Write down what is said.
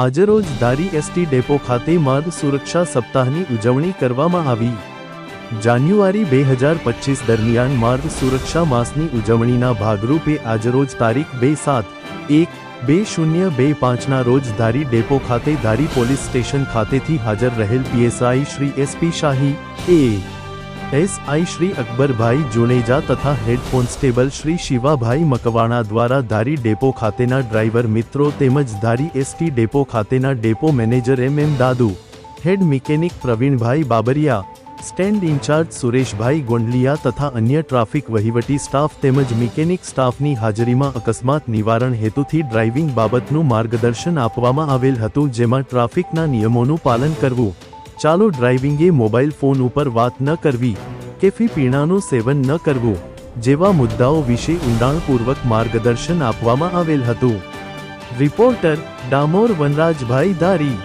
આજરોજ ધારી ST depot ખાતે માર્ગ સુરક્ષા સપ્તાહની ઉજવણી કરવામાં આવી. જાન્યુઆરી બે હજાર પચીસ દરમિયાન માર્ગ સુરક્ષા માસની ઉજવણીના ભાગરૂપે આજરોજ તારીખ બે સાત, એક, બે શૂન્ય બે પાંચના રોજ ધારી ડેપો ખાતે ધારી પોલીસ સ્ટેશન ખાતેથી હાજર રહેલ પીએસઆઈ શ્રી એસપી શાહી, એ એસઆઈ શ્રી અકબરભાઈ જુનેજા તથા હેડ કોન્સ્ટેબલ શ્રી શિવાભાઈ મકવાણા દ્વારા ધારી ડેપો ખાતેના ડ્રાઈવર મિત્રો તેમજ ધારી એસટી ડેપો ખાતેના depot manager M M Dadu, head mechanic Pravinbhai Babariya, stand in charge Sureshbhai Gondaliya તથા અન્ય ટ્રાફિક વહીવટી સ્ટાફ તેમજ મિકેનિક સ્ટાફની હાજરીમાં અકસ્માત નિવારણ હેતુથી ડ્રાઇવિંગ બાબતનું માર્ગદર્શન આપવામાં આવેલ હતું જેમાં ટ્રાફિકના નિયમોનું પાલન કરવું ચાલો ડ્રાઇવિંગે મોબાઈલ ફોન ઉપર વાત ન કરવી કેફી પીણાનું સેવન ન કરવું, જેવા મુદ્દાઓ વિશે ઊંડાણપૂર્વક માર્ગદર્શન આપવામાં આવેલ હતું. રિપોર્ટર ડામોર વનરાજભાઈ ધારી